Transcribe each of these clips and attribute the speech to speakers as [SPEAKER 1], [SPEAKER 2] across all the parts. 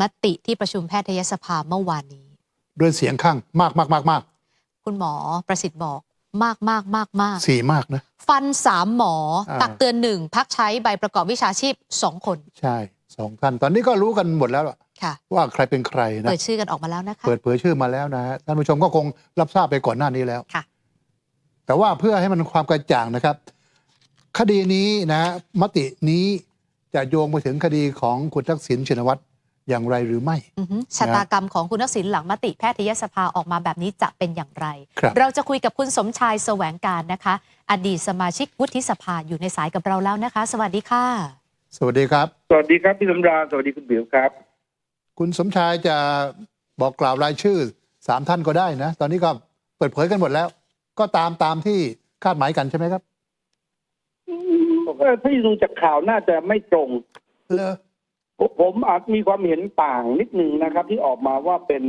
[SPEAKER 1] มติที่ประชุมแพทยสภาเมื่อวานนี้
[SPEAKER 2] ด้วยเสียงข้างมากมากมากมาก
[SPEAKER 1] คุณหมอประสิทธิ์บอกมากมากมากมาก
[SPEAKER 2] สี่มากนะ
[SPEAKER 1] ฟันสามหมอ
[SPEAKER 2] อ่า
[SPEAKER 1] ตักเตือนหนึ่งพักใช้ใบประกอบวิชาชีพสองคน
[SPEAKER 2] ใช่สองท่านตอนนี้ก็รู้กันหมดแล้วล่ะ
[SPEAKER 1] ค่ะ
[SPEAKER 2] ว่าใครเป็นใครนะ
[SPEAKER 1] เปิดชื่อกันออกมาแล้วนะคะ
[SPEAKER 2] เปิดเผยชื่อมาแล้วนะฮะท่านผู้ชมก็คงรับทราบไปก่อนหน้านี้แล้ว
[SPEAKER 1] ค่ะ
[SPEAKER 2] แต่ว่าเพื่อให้มันความกระจ่างนะครับ คดีนี้นะมตินี้จะโยงไปถึงคดีของคุณทักษิณชินวัตร อย่างไรหรือไม่
[SPEAKER 1] อือฮึชะตากรรมของคุณทักษิณหลังมติแพทยสภาออกมาแบบนี้จะเป็นอย่างไร
[SPEAKER 2] ครับ
[SPEAKER 1] เราจะคุยกับคุณสมชายแสวงการนะคะ อดีตสมาชิกวุฒิสภาอยู่ในสายกับเราแล้วนะคะ สวัสดีค่ะ
[SPEAKER 2] สวัสดีครับ
[SPEAKER 3] สวัสดีครับพี่สำราญสวัสดีคุณบิวครับ
[SPEAKER 2] คุณสมชายจะบอกกล่าวรายชื่อสามท่านก็ได้นะ ตอนนี้ก็เปิดเผยกันหมดแล้ว ก็ตามตามที่คาดหมายกันใช่ไหมครับ
[SPEAKER 3] ผมว่าที่ดูจากข่าวน่าจะไม่ตรง
[SPEAKER 2] เลอ
[SPEAKER 3] ผมผมอาจมีความเห็นต่างนิดนึงนะครับ ที่ออกมาว่าเป็น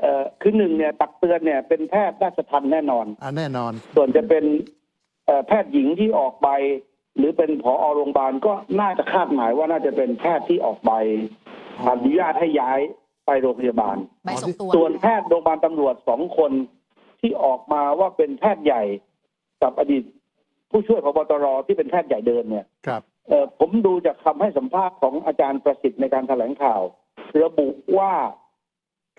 [SPEAKER 3] เอ่อคือหนึ่งเนี่ย ตักเตือนเนี่ยเป็นแพทย์ราชทันแน่นอน
[SPEAKER 2] อ่าแน่นอน
[SPEAKER 3] ส่วนจะเป็นเอ่อแพทย์หญิงที่ออกใบหรือเป็นผอโรงพยาบาลก็น่าจะคาดหมายว่าน่าจะเป็นแพทย์ที่ออกใบอนุญาตให้ย้ายไปโรงพยาบาล
[SPEAKER 1] ใบส่งตัว
[SPEAKER 3] ส่วนแพทย์โรงพยาบาลตำรวจสองคนที่ออกมาว่าเป็นแพทย์ใหญ่กับอดีตผู้ช่วยพบตรที่เป็นแพทย์ใหญ่เดิมเนี่ย
[SPEAKER 2] ครับ
[SPEAKER 3] เอ่อผมดูจากคำให้สัมภาษณ์ของอาจารย์ประสิทธิ์ในการแถลงข่าว ระบุว่า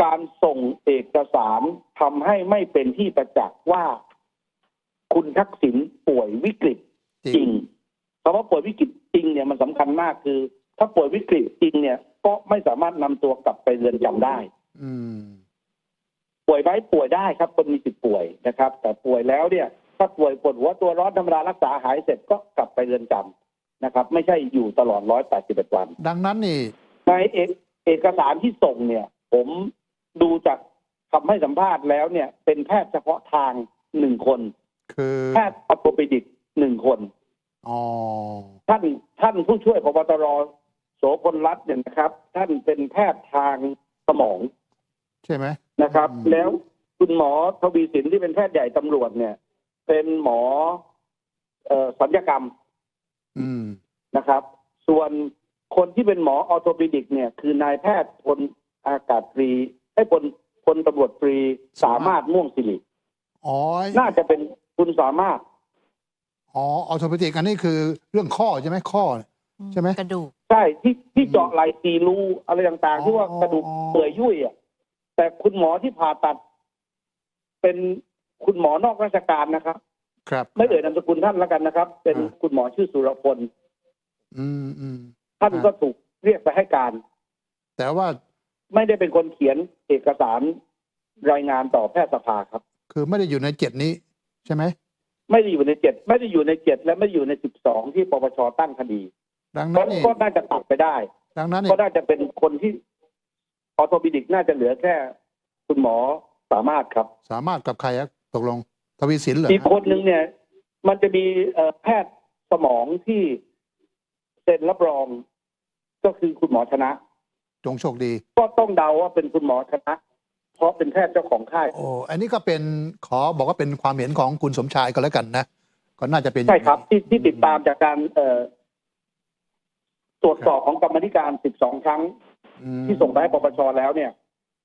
[SPEAKER 3] การส่งเอกสารทำให้ไม่เป็นที่ประจักษ์ว่า คุณทักษิณป่วยวิกฤต
[SPEAKER 2] จริง
[SPEAKER 3] จริงคำว่าป่วยวิกฤตจริงเนี่ยมันสำคัญมากคือ ถ้าป่วยวิกฤตจริงเนี่ย ก็ไม่สามารถนำตัวกลับไปเรือนจำได้
[SPEAKER 2] อืม
[SPEAKER 3] ป่วยไหมป่วยได้ครับคนมีสิทธิ์ป่วยนะครับ แต่ป่วยแล้วเนี่ย ถ้าป่วยปวดหัวตัวร้อนธรรมดารักษาหายเสร็จก็กลับไปเรือนจำ นะครับ ไม่ใช่อยู่ตลอด 181 วัน
[SPEAKER 2] ดังนั้นนี่
[SPEAKER 3] ในเอกเอกสารที่ส่งเนี่ย ผมดูจากคำให้สัมภาษณ์แล้วเนี่ย เป็นแพทย์เฉพาะทางหนึ่งคน
[SPEAKER 2] คือ
[SPEAKER 3] แพทย์ออโตปิดิกหนึ่งคน
[SPEAKER 2] อ๋อ
[SPEAKER 3] ท่านท่านผู้ช่วยพบตรโสพลรัตน์เนี่ยนะครับ ท่านเป็นแพทย์ทางสมอง
[SPEAKER 2] ใช่ไหม
[SPEAKER 3] นะครับ
[SPEAKER 2] อืม
[SPEAKER 3] แล้วคุณหมอทวีสินที่เป็นแพทย์ใหญ่ตำรวจเนี่ย เป็นหมอเอ่อศัลยกรรม
[SPEAKER 2] อืม
[SPEAKER 3] นะครับ ส่วนคนที่เป็นหมอออโทปิดิกเนี่ย คือนายแพทย์พลอากาศตรีให้พลพลตำรวจตรีสามารถม่วงสิริ
[SPEAKER 2] อ๋อ
[SPEAKER 3] น่าจะเป็นคุณสามารถ
[SPEAKER 2] อ๋อออโทปติกอันนี้คือเรื่องข้อใช่ไหมข้อ ใช่ไหม
[SPEAKER 1] กระดูก
[SPEAKER 3] ใช่ที่ที่เจาะไหล่ตีรูอะไรต่างๆ ที่ว่า
[SPEAKER 2] อ๋อก
[SPEAKER 3] ระดูกเปื่อยยุ่ยอะแต่คุณหมอที่ผ่าตัด เป็นคุณหมอนอกราชการนะครับ
[SPEAKER 2] ครับ
[SPEAKER 3] ไม่เอ่ยนามสกุลท่านแล้วกันนะครับ เป็น
[SPEAKER 2] อ่า
[SPEAKER 3] คุณหมอชื่อสุรพล
[SPEAKER 2] อืมอืม
[SPEAKER 3] ท่าน
[SPEAKER 2] อ่า
[SPEAKER 3] ก็ถูกเรียกไปให้การ
[SPEAKER 2] แต่ว่า
[SPEAKER 3] ไม่ได้เป็นคนเขียนเอกสารรายงานต่อแพทยสภาครับ
[SPEAKER 2] คือไม่ได้อยู่ในเจ็ดนี้ใช่ไหม
[SPEAKER 3] ไม่ได้อยู่ในเจ็ดไม่ได้อยู่ในเจ็ดและไม่ได้อยู่ในสิบสองที่ปปชตั้งคดี
[SPEAKER 2] ดัง
[SPEAKER 3] ก็
[SPEAKER 2] นั้นนี่
[SPEAKER 3] ก็น่าจะตัดไปได้
[SPEAKER 2] ดังนั้น
[SPEAKER 3] ก็
[SPEAKER 2] นี่
[SPEAKER 3] น่าจะเป็นคนที่ออโทปิดิกน่าจะเหลือแค่ คุณหมอสามารถครับ
[SPEAKER 2] สามารถกับใครอะตกลง ทวีสินเหรอ
[SPEAKER 3] อีกคนหนึ่งเนี่ย มันจะมีเอ่อแพทย์สมองที่เซ็นรับรอง ก็คือคุณหมอชนะ
[SPEAKER 2] จงโชคดี
[SPEAKER 3] ก็ต้องเดาว่าเป็นคุณหมอชนะ เพราะเป็นแพทย์เจ้าของค่าย
[SPEAKER 2] โอ้อันนี้ก็เป็นขอบอกว่าเป็นความเห็นของคุณสมชายก็แล้วกันนะ ก็น่าจะเป็น
[SPEAKER 3] ใช่ครับ ที่ที่ติดตามจากการเอ่อตรวจสอบของกรรมาธิการ 12 ครั้ง
[SPEAKER 2] อืม
[SPEAKER 3] ที่ส่งไปให้ปปชแล้วเนี่ย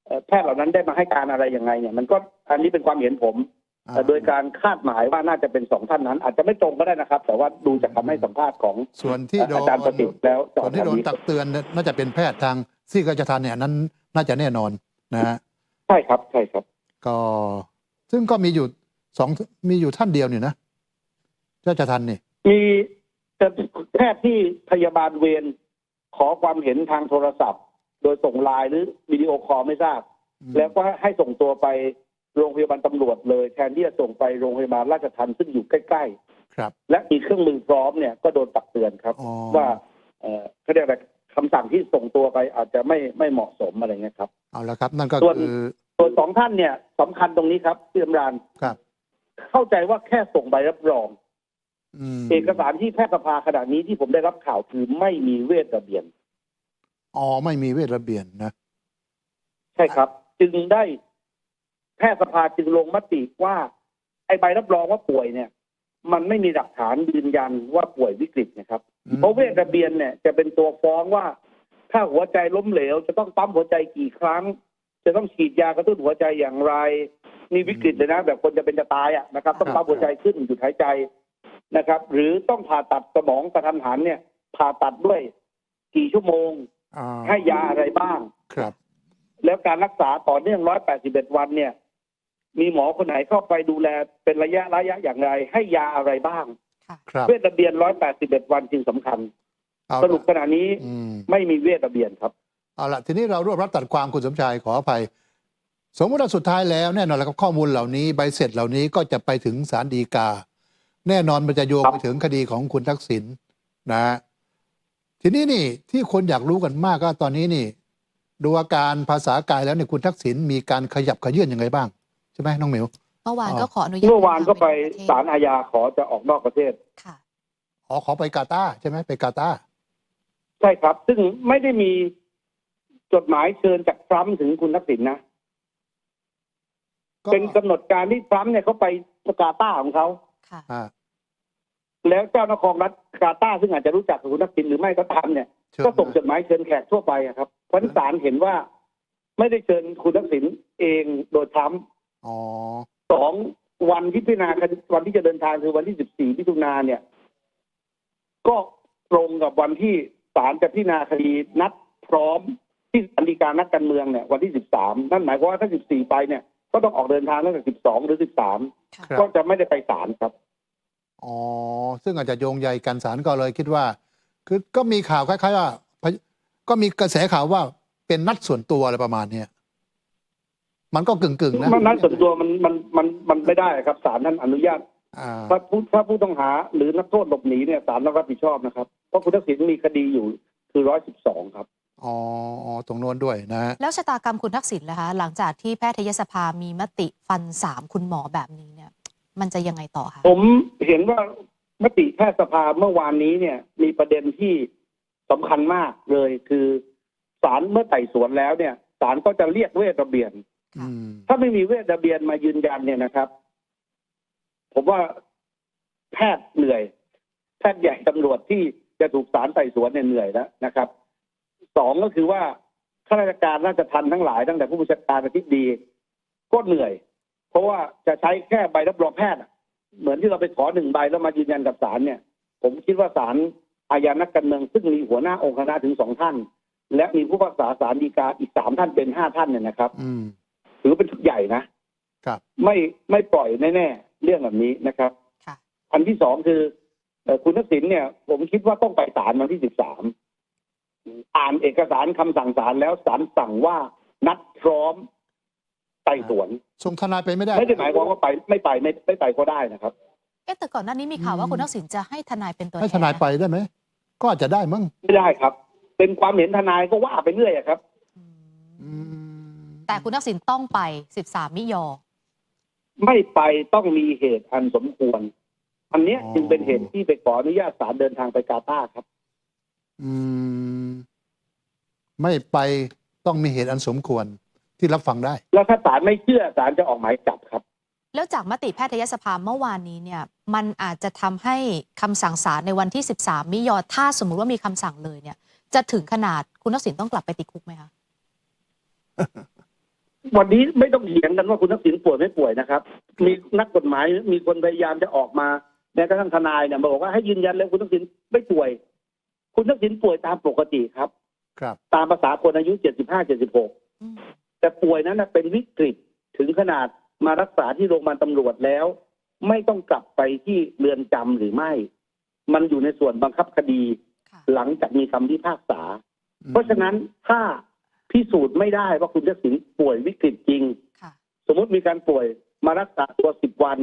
[SPEAKER 3] เอ่อแพทย์เหล่านั้นได้มาให้การอะไรยังไงเนี่ย มันก็อันนี้เป็นความเห็นผม
[SPEAKER 2] อ่า
[SPEAKER 3] แต่ โดยการคาดหมายว่าน่าจะเป็นสองท่านนั้น อาจจะไม่ตรงก็ได้นะครับ แต่ว่าดูจากคำให้สัมภาษณ์ของ
[SPEAKER 2] ส่วนที่โดน
[SPEAKER 3] อาจารย์ประสิทธิ์แล้ว
[SPEAKER 2] ส่วนที่โดนตักเตือนเนี่ยน่าจะเป็นแพทย์ทางซี่ราชทันเนี่ยนั้นน่าจะแน่นอนนะฮะ
[SPEAKER 3] ใช่ครับใช่ครับ
[SPEAKER 2] ก็ซึ่งก็มีอยู่สองมีอยู่ท่านเดียวเนี่ยนะราชทันนี่
[SPEAKER 3] มีแต่แพทย์ที่พยาบาลเวรขอความเห็นทางโทรศัพท์ โดยส่งไลน์หรือวิดีโอคอลไม่ทราบ
[SPEAKER 2] อืม
[SPEAKER 3] แล้วก็ให้ส่งตัวไป โรงพยาบาลตำรวจเลยแทนที่จะส่งไปโรงพยาบาลราชทันซึ่งอยู่ใกล้
[SPEAKER 2] ครับ
[SPEAKER 3] ๆและมีเครื่องมือพร้อมเนี่ยก็โดนตักเตือนครับ
[SPEAKER 2] อ๋อ
[SPEAKER 3] ว่าเอ่อเขาเรียกอะไรคำสั่งที่ส่งตัวไปอาจจะไม่ไม่เหมาะสมอะไรเงี้ยครับ
[SPEAKER 2] เอาละครับนั่นก็
[SPEAKER 3] ส่วน
[SPEAKER 2] คือ
[SPEAKER 3] ส่วนสองท่านเนี่ยสำคัญตรงนี้ครับพี่อำราน
[SPEAKER 2] ครับ
[SPEAKER 3] เข้าใจว่าแค่ส่งใบรับรอง
[SPEAKER 2] อืม
[SPEAKER 3] เอกสารที่แพทยสภาขณะนี้ที่ผมได้รับข่าวคือไม่มีเวทระเบียน
[SPEAKER 2] อ๋อไม่มีเวทระเบียนนะ
[SPEAKER 3] ใช่ครับ จึงได้ แพทยสภาจึงลงมติว่า ไอ้ใบรับรองว่าป่วยเนี่ย มันไม่มีหลักฐานยืนยันว่าป่วยวิกฤตนะครับ
[SPEAKER 2] อืม
[SPEAKER 3] เพราะเวทระเบียนเนี่ยจะเป็นตัวฟ้องว่า ถ้าหัวใจล้มเหลว จะต้องปั๊มหัวใจกี่ครั้ง จะต้องฉีดยากระตุ้นหัวใจอย่างไรนี่วิกฤตเลยนะ แบบคนจะเป็นจะตายอะนะครับ ต้องปั๊มหัวใจขึ้นหยุดหายใจนะครับ หรือต้องผ่าตัดสมองกระทันหันเนี่ย ผ่าตัดด้วยกี่ชั่วโมง
[SPEAKER 2] อ่า
[SPEAKER 3] ให้ยาอะไรบ้าง
[SPEAKER 2] ครับ
[SPEAKER 3] แล้วการรักษาต่อเนื่อง 181 วันเนี่ย มีหมอคนไหนเข้าไปดูแลเป็นระยะระยะอย่างไร ให้ยาอะไรบ้าง
[SPEAKER 1] ค่ะ
[SPEAKER 2] ครับ
[SPEAKER 3] เวทระเบียน181วันจึงสำคัญ
[SPEAKER 2] เอา
[SPEAKER 3] สรุป
[SPEAKER 2] ละ
[SPEAKER 3] ขณะนี้
[SPEAKER 2] อืม
[SPEAKER 3] ไม่มีเวทระเบียนครับ
[SPEAKER 2] เอาละทีนี้เรารวบรัดตัดความคุณสมชายขออภัย สมมติว่าสุดท้ายแล้วแน่นอนแล้วครับข้อมูลเหล่านี้ใบเสร็จเหล่านี้ก็จะไปถึงศาลฎีกา แน่นอนมันจะโยง
[SPEAKER 3] ครับ
[SPEAKER 2] ไปถึงคดีของคุณทักษิณนะฮะทีนี้นี่ที่คนอยากรู้กันมากก็ตอนนี้นี่ ดูอาการภาษากายแล้วเนี่ยคุณทักษิณมีการขยับขยื่นยังไงบ้างใช่ไหมน้องหมิว
[SPEAKER 1] เมื่อวาน
[SPEAKER 2] อ๋อ
[SPEAKER 1] ก็ขออนุญาต
[SPEAKER 3] เมื่อวานก็ไป
[SPEAKER 1] เดินทง
[SPEAKER 3] ศาลอาญาขอจะออกนอกประเทศ
[SPEAKER 1] ค่ะ
[SPEAKER 2] อ๋อขอไปกาตาร์ใช่ไหมไปกาตาร์
[SPEAKER 3] ใช่ครับ ซึ่งไม่ได้มีจดหมายเชิญจากทรัมป์ถึงคุณทักษิณนะ
[SPEAKER 2] ก็
[SPEAKER 3] เป็นกำหนดการที่ทรัมป์เนี่ยเขาไปกาตาร์ของเขา
[SPEAKER 1] ค่ะ
[SPEAKER 2] อ่า
[SPEAKER 3] แล้วเจ้านครรัฐกาตาร์ซึ่งอาจจะรู้จักกับคุณทักษิณหรือไม่ก็ตามเนี่ย
[SPEAKER 2] เชิญ
[SPEAKER 3] ก็ส่งจดหมายเชิญแขกทั่วไปอะครับเพราะฉะนั้นศาลเห็นว่า ไม่ได้เชิญคุณทักษิณเองโดยทรัมป์
[SPEAKER 2] อ๋อ
[SPEAKER 3] สองวันที่พิจารณาคดีวันที่จะเดินทางคือวันที่สิบสี่มิถุนาเนี่ย ก็ตรงกับวันที่ศาลจะพิจารณาคดีนัดพร้อมที่อันดีการนักการเมืองเนี่ยวันที่สิบสามนั่นหมายความว่าถ้าสิบสี่ไปเนี่ย ก็ต้องออกเดินทางตั้งแต่สิบสองหรือสิบสาม
[SPEAKER 1] ค่ะ
[SPEAKER 2] ครับ
[SPEAKER 3] ก็จะไม่ได้ไปศาลครับ
[SPEAKER 2] อ๋อซึ่งอาจจะโยงใยกันสารก็เลยคิดว่า คือก็มีข่าวคล้ายๆว่าพยก็มีกระแสข่าวว่าเป็นนัดส่วนตัวอะไรประมาณเนี้ย มันก็กึ่งๆนะ
[SPEAKER 3] มันนั้นส่วนตัวมันมันมันมันไม่ได้ครับศาลท่านอนุญาต
[SPEAKER 2] อ่า
[SPEAKER 3] ถ้าผู้ถ้าผู้ต้องหาหรือนักโทษหลบหนีเนี่ยศาลต้องรับผิดชอบนะครับ เพราะคุณทักษิณมีคดีอยู่คือร้อยสิบสองครับ
[SPEAKER 2] อ๋ออ๋อตรงโน้นด้วยนะฮะ
[SPEAKER 1] แล้วชะตากรรมคุณทักษิณล่ะคะ หลังจากที่แพทยสภามีมติฟันสามคุณหมอแบบนี้เนี่ย มันจะยังไงต่อคะ
[SPEAKER 3] ผมเห็นว่ามติแพทยสภาเมื่อวานนี้เนี่ย มีประเด็นที่สำคัญมากเลยคือศาลเมื่อไต่สวนแล้วเนี่ยศาลก็จะเรียกเวทระเบียน
[SPEAKER 2] อืม
[SPEAKER 3] ถ้าไม่มีเวทระเบียนมายืนยันเนี่ยนะครับ ผมว่าแพทย์เหนื่อย แพทย์ใหญ่ตำรวจที่จะถูกศาลไต่สวนเนี่ยเหนื่อยแล้วนะครับสองก็คือว่าข้าราชการราชทันทั้งหลายตั้งแต่ผู้บัญชาการอธิบดีก็เหนื่อย เพราะว่าจะใช้แค่ใบรับรองแพทย์อะเหมือนที่เราไปขอหนึ่งใบแล้วมายืนยันกับศาลเนี่ย ผมคิดว่าศาลอาญานักการเมืองซึ่งมีหัวหน้าองค์คณะถึงสองท่าน และมีผู้พิพากษาศาลฎีกาอีกสามท่านเป็นห้าท่านเนี่ยนะครับ
[SPEAKER 2] อืม
[SPEAKER 3] ถือว่าเป็นชุดใหญ่นะ
[SPEAKER 2] ครับ
[SPEAKER 3] ไม่ไม่ปล่อยแน่ๆเรื่องแบบนี้นะครับ
[SPEAKER 1] ค่ะ
[SPEAKER 3] อันที่สองคือเอ่อคุณทักษิณเนี่ย ผมคิดว่าต้องไปศาลวันที่สิบสามอ่านเอกสารคำสั่งศาลแล้วศาลสั่งว่านัดพร้อมไต่สวน
[SPEAKER 2] ส่งทนายไปไม่ได้
[SPEAKER 3] ไม่ได้หมายความว่าไปไม่ไปไม่ไม่ไปก็ได้นะครับ
[SPEAKER 1] เอ๊ะแต่ก่อนหน้านี้มีข่าวว่า
[SPEAKER 2] อืม
[SPEAKER 1] คุณทักษิณจะให้ทนายเป็นตัวแทน
[SPEAKER 2] ให้ทนายไปได้ไหม ก็อาจจะได้มั้ง
[SPEAKER 3] ไม่ได้ครับ เป็นความเห็นทนายก็ว่าไปเรื่อยอะครับ
[SPEAKER 1] อืม
[SPEAKER 2] อืม
[SPEAKER 1] แต่คุณทักษิณต้องไป 13 มิยอ
[SPEAKER 3] ไม่ไปต้องมีเหตุอันสมควร อันเนี้ยจึงเป็นเหตุที่ไปขออนุญาตศาลเดินทางไปกาตาร์ครับ
[SPEAKER 2] อืม ไม่ไปต้องมีเหตุอันสมควรที่รับฟังได้
[SPEAKER 3] แล้วถ้าศาลไม่เชื่อศาลจะออกหมายจับครับ
[SPEAKER 1] แล้วจากมติแพทยสภาเมื่อวานนี้เนี่ย มันอาจจะทำให้คำสั่งศาลในวันที่ 13 มิยอถ้าสมมุติว่ามีคำสั่งเลยเนี่ย จะถึงขนาดคุณทักษิณต้องกลับไปติดคุกไหมคะ
[SPEAKER 3] วันนี้ไม่ต้องเถียงกันว่าคุณทักษิณป่วยไม่ป่วยนะครับ มีนักกฎหมายมีคนพยายามจะออกมาแม้กระทั่งทนายเนี่ยมาบอกว่าให้ยืนยันเลยคุณทักษิณไม่ป่วย คุณทักษิณป่วยตามปกติครับ
[SPEAKER 2] ครับ
[SPEAKER 3] ตามภาษาคนอายุ75 76
[SPEAKER 1] อืม
[SPEAKER 3] แต่ป่วยนั้นนะเป็นวิกฤตถึงขนาดมารักษาที่โรงพยาบาลตำรวจแล้ว ไม่ต้องกลับไปที่เรือนจำหรือไม่ มันอยู่ในส่วนบังคับคดี
[SPEAKER 1] ค่ะ
[SPEAKER 3] หลังจากมีคำพิพากษา เพราะฉะนั้นถ้า พิสูจน์ไม่ได้ว่าคุณทักษิณป่วยวิกฤตจริง
[SPEAKER 1] ค่ะ
[SPEAKER 3] สมมติมีการป่วยมารักษาตัว10วัน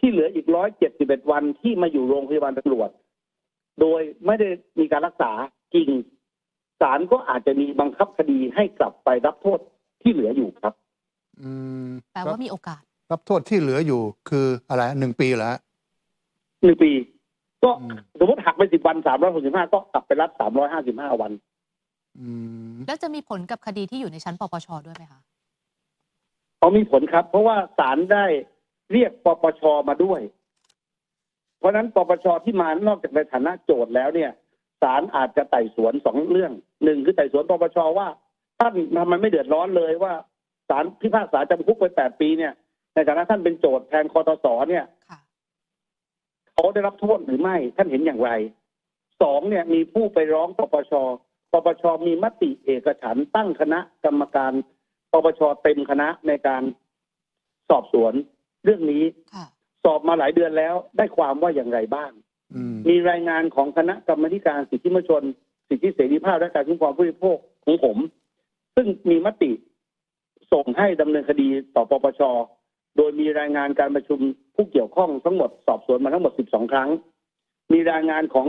[SPEAKER 3] ที่เหลืออีก171วันที่มาอยู่โรงพยาบาลตำรวจ โดยไม่ได้มีการรักษาจริงศาลก็อาจจะมีบังคับคดีให้กลับไปรับโทษที่เหลืออยู่ครับ
[SPEAKER 2] อืม
[SPEAKER 1] แปลว่ามีโอกาส
[SPEAKER 2] รับโทษที่เหลืออยู่คืออะไรหนึ่งปีเหรอฮะ
[SPEAKER 3] หนึ่งปี ก็
[SPEAKER 2] อืม
[SPEAKER 3] สมมติหักไป10วัน365ก็กลับไปรับ355วัน
[SPEAKER 2] อืม
[SPEAKER 1] แล้วจะมีผลกับคดีที่อยู่ในชั้นปปชด้วยไหมคะ
[SPEAKER 3] เขามีผลครับ เพราะว่าศาลได้เรียกปปชมาด้วย เพราะฉะนั้นปปชที่มานอกจากในฐานะโจทย์แล้วเนี่ยศาลอาจจะไต่สวนสองเรื่องหนึ่งคือไต่สวนปปชว่าท่านทำไมไม่เดือดร้อนเลยว่าศาลพิพากษาจำคุกไปแปดปีเนี่ย ในฐานะท่านเป็นโจทย์แทนคอตสเนี่ย
[SPEAKER 1] ค่ะ
[SPEAKER 3] เขาได้รับโทษหรือไม่ท่านเห็นอย่างไรสองเนี่ยมีผู้ไปร้องปปช ปปชมีมติเอกฉันท์ตั้งคณะกรรมการปปชเต็มคณะในการสอบสวนเรื่องนี้
[SPEAKER 1] ค่ะ
[SPEAKER 3] สอบมาหลายเดือนแล้วได้ความว่าอย่างไรบ้าง
[SPEAKER 2] อืม
[SPEAKER 3] มีรายงานของคณะกรรมาธิการสิทธิมนุษยชน สิทธิเสรีภาพและการคุ้มครองผู้บริโภคของผม ซึ่งมีมติส่งให้ดำเนินคดีต่อปปช โดยมีรายงานการประชุมผู้เกี่ยวข้องทั้งหมดสอบสวนมาทั้งหมด 12 ครั้ง มีรายงานของ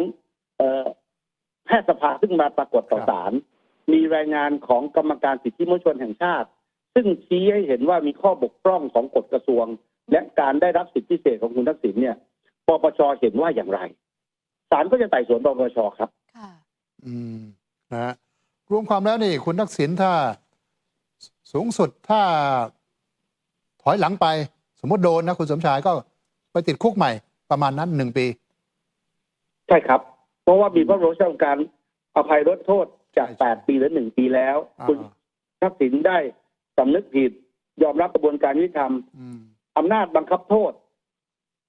[SPEAKER 3] เอ่อ แพทยสภาซึ่งมาปรากฏต่อศาลมีรายงานของกรรมการสิทธิมนุษยชนแห่งชาติ ซึ่งชี้ให้เห็นว่ามีข้อบกพร่องของกฎกระทรวง และการได้รับสิทธิพิเศษของคุณทักษิณเนี่ยปปชเห็นว่าอย่างไรศาลก็จะไต่สวนปปชครับ
[SPEAKER 1] ค่ะ
[SPEAKER 2] อืมนะฮะรวมความแล้วนี่ คุณทักษิณถ้าสูงสุดถ้าถอยหลังไป สมมติโดนนะ คุณสมชายก็ไปติดคุกใหม่ประมาณนั้นหนึ่งปี
[SPEAKER 3] ใช่ครับ เพราะว่ามีพระบรมราชโองการอภัยลดโทษจาก
[SPEAKER 2] ใช่ใช่
[SPEAKER 3] แปดปีเหลือหนึ่งปีแล้ว
[SPEAKER 2] อ่า
[SPEAKER 3] คุณทักษิณได้สำนึกผิด ยอมรับกระบวนการยุติธรรม
[SPEAKER 2] อืม
[SPEAKER 3] อำนาจบังคับโทษ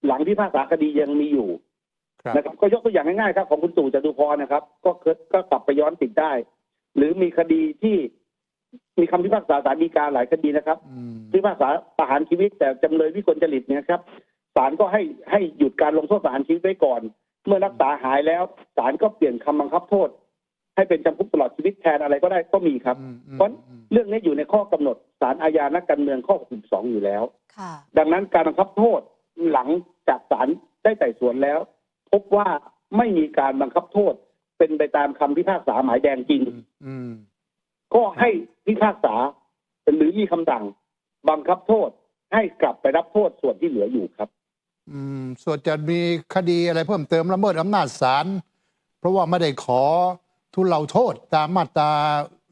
[SPEAKER 3] หลังพิพากษาคดียังมีอยู่
[SPEAKER 2] ครับ
[SPEAKER 3] นะครับก็ยกตัวอย่างง่ายๆครับ ของคุณตู่จตุพรนะครับ ก็เคยก็กลับไปย้อนติดได้ หรือมีคดีที่มีคำพิพากษาศาลฎีกาหลายคดีนะครับ
[SPEAKER 2] อืม
[SPEAKER 3] พิพากษาประหารชีวิตแต่จำเลยวิกลจริตเนี่ยครับศาลก็ให้ให้หยุดการลงโทษประหารชีวิตไว้ก่อน เมื่อรักษาหายแล้วศาลก็เปลี่ยนคำบังคับโทษ ให้เป็นจำคุกตลอดชีวิตแทนอะไรก็ได้ก็มีครับ
[SPEAKER 2] อืมอืม
[SPEAKER 3] เพราะ
[SPEAKER 2] อืม
[SPEAKER 3] เรื่องนี้อยู่ในข้อกำหนดศาลอาญานักการเมืองข้อ 62 อยู่แล้ว
[SPEAKER 1] ค่ะ
[SPEAKER 3] ดังนั้นการบังคับโทษหลังจากศาลได้ไต่สวนแล้ว พบว่าไม่มีการบังคับโทษ เป็นไปตามคำพิพากษาหมายแดงจริง
[SPEAKER 2] อืม
[SPEAKER 3] ก็ให้พิพากษาหรือมีคำสั่งบังคับโทษให้กลับไปรับโทษส่วนที่เหลืออยู่ครับ
[SPEAKER 2] อืมส่วนจะมีคดีอะไรเพิ่มเติมละเมิดอำนาจศาลเพราะว่าไม่ได้ขอทุนเราโทษตามมาตรา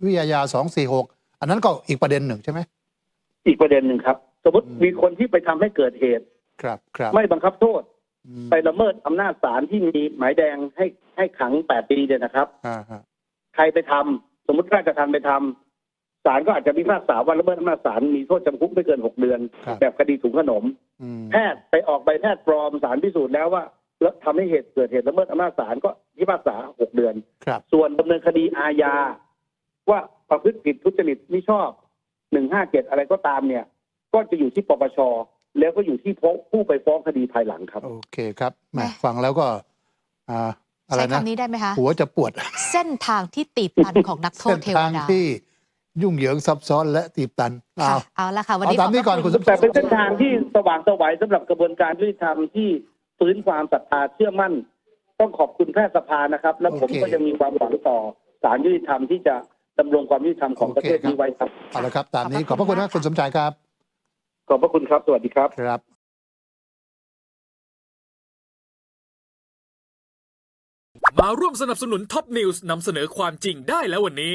[SPEAKER 2] วิทยาสองสี่หกอันนั้นก็อีกประเด็นหนึ่งใช่ไหม
[SPEAKER 3] อีกประเด็นหนึ่งครับ สมมติ
[SPEAKER 2] อืม
[SPEAKER 3] มีคนที่ไปทำให้เกิดเหตุ
[SPEAKER 2] ครับครับ
[SPEAKER 3] ไม่บังคับโทษ
[SPEAKER 2] อืม
[SPEAKER 3] ไปละเมิดอำนาจศาลที่มีหมายแดงให้ให้ขังแปดปีเนี่ยนะครับ
[SPEAKER 2] อ่าฮะ
[SPEAKER 3] ใครไปทำสมมติราชทัณฑ์ไปทำ ศาลก็อาจจะพิพากษาว่าละเมิดอำนาจศาลมีโทษจำคุกไม่เกินหกเดือน
[SPEAKER 2] ครับ
[SPEAKER 3] แบบคดีถุงขนม
[SPEAKER 2] อืม
[SPEAKER 3] แพทย์ไปออกใบแพทย์ปลอมศาลพิสูจน์แล้วว่าแล้วทำให้เหตุเกิดเหตุละเมิดอำนาจศาลก็พิพากษาหกเดือน
[SPEAKER 2] ครับ
[SPEAKER 3] ส่วนดำเนินคดีอาญาว่าประพฤติผิดทุจริตไม่ชอบหนึ่งห้าเจ็ดอะไรก็ตามเนี่ย ก็จะอยู่ที่ปปชแล้วก็อยู่ที่ผู้ไปฟ้องคดีภายหลังครับ
[SPEAKER 2] โอเคครับแหม
[SPEAKER 1] แหม่
[SPEAKER 2] ฟังแล้วก็อ่าอะไร
[SPEAKER 1] ใช้
[SPEAKER 2] นะ
[SPEAKER 1] คำนี้ได้ไหมคะ
[SPEAKER 2] หัวจะปวด
[SPEAKER 1] เส้นทางที่ตีบตันของนักโท
[SPEAKER 2] เส้
[SPEAKER 1] ษ
[SPEAKER 2] น
[SPEAKER 1] เทว
[SPEAKER 2] ทาง
[SPEAKER 1] ดา
[SPEAKER 2] ที่ ยุ่งเหยิงซับซ้อนและตีบตัน
[SPEAKER 1] ค่ะ
[SPEAKER 2] อ้าว
[SPEAKER 1] เอาละค่ะวัน
[SPEAKER 2] เอา
[SPEAKER 1] นี้
[SPEAKER 2] ตามนี้
[SPEAKER 1] ขบพระ
[SPEAKER 2] ก่อนคุณสม
[SPEAKER 3] แต่เป็นเส้นทางที่สว่างไสวัยสำหรับกระบวนการยุติธรรมที่ฟื้นความศรัทธาเชื่อมั่น ต้องขอบคุณแพทยสภานะครับ และผมก็ยังมีความหวังต่อศาลยุติธรรมที่จะดำรงความยุติธรรมของประเทศนี้ไว้ครับ
[SPEAKER 2] เอาละครับ ตามนี้ขอบพระคุณนะคุณสมชายครับ
[SPEAKER 3] ขอบพระคุณครับ สวัสดีครับ
[SPEAKER 2] ครับ
[SPEAKER 4] มาร่วมสนับสนุนท็อปนิวส์นำเสนอความจริงได้แล้ววันนี้